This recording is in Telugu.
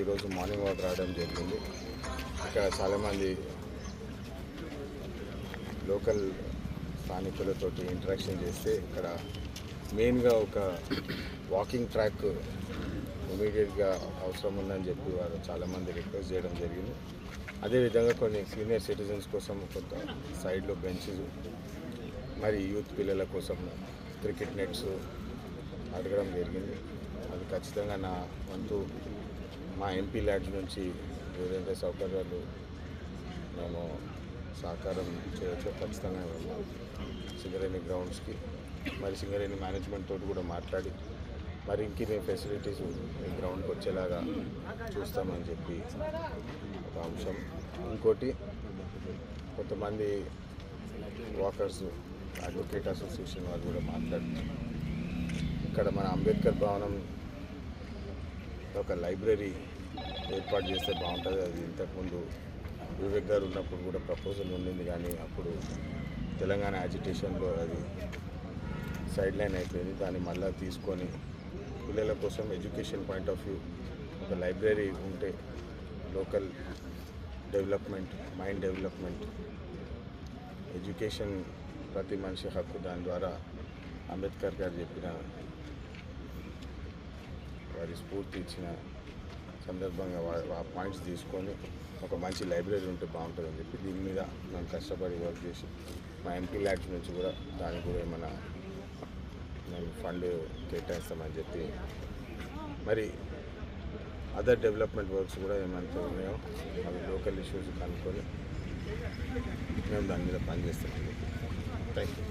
ఈరోజు మార్నింగ్ వాక్ రావడం జరిగింది. ఇక్కడ చాలామంది లోకల్ స్థానికులతోటి ఇంటరాక్షన్ చేస్తే ఇక్కడ మెయిన్గా ఒక వాకింగ్ ట్రాక్ ఇమీడియట్గా అవసరం ఉందని చెప్పి వారు చాలామంది రిక్వెస్ట్ చేయడం జరిగింది. అదేవిధంగా కొన్ని సీనియర్ సిటిజన్స్ కోసం కొంత సైడ్లో బెంచెస్ మరి యూత్ పిల్లల కోసం క్రికెట్ నెట్స్ అడగడం జరిగింది. అది ఖచ్చితంగా నా వంతు మా ఎంపీ ల్యాడ్స్ నుంచి ఏదైతే సౌకర్యాలు మేము సహకారం చేయొచ్చో ఖచ్చితంగా మేము సింగరేణి గ్రౌండ్స్కి మరి సింగరేణి మేనేజ్మెంట్ తోటి కూడా మాట్లాడి మరి ఇంకిన్ని ఫెసిలిటీస్ ఈ గ్రౌండ్కి వచ్చేలాగా చూస్తామని చెప్పి ఒక అంశం. ఇంకోటి కొంతమంది వాకర్స్ అడ్వకేట్ అసోసియేషన్ వాళ్ళు కూడా మాట్లాడుతున్నారు. ఇక్కడ మన అంబేద్కర్ భవనం ఒక లైబ్రరీ ఏర్పాటు చేస్తే బాగుంటుంది. అది ఇంతకుముందు వివేక్ గారు ఉన్నప్పుడు కూడా ప్రపోజల్ ఉండింది కానీ అప్పుడు తెలంగాణ యాజిటేషన్లో అది సైడ్ లైన్ అయిపోయింది. దాన్ని మళ్ళీ తీసుకొని పిల్లల కోసం ఎడ్యుకేషన్ పాయింట్ ఆఫ్ వ్యూ ఒక లైబ్రరీ ఉంటే local development mind development education ప్రతి మనిషి హక్కు. దాని ద్వారా అంబేద్కర్ గారు చెప్పిన వారి స్ఫూర్తి ఇచ్చిన సందర్భంగా ఆ పాయింట్స్ తీసుకొని ఒక మంచి లైబ్రరీ ఉంటే బాగుంటుందని చెప్పి దీని మీద మనం కష్టపడి వర్క్ చేసి మా ఎంపీ ల్యాడ్స్ నుంచి కూడా దానికి కూడా ఏమైనా మేము ఫండ్ కేటాయిస్తామని చెప్పి మరి అదర్ డెవలప్మెంట్ వర్క్స్ కూడా ఏమైతే ఉన్నాయో అవి లోకల్ ఇష్యూస్ కనుక్కొని మేము దాని మీద పనిచేస్తామని చెప్పి. Thank you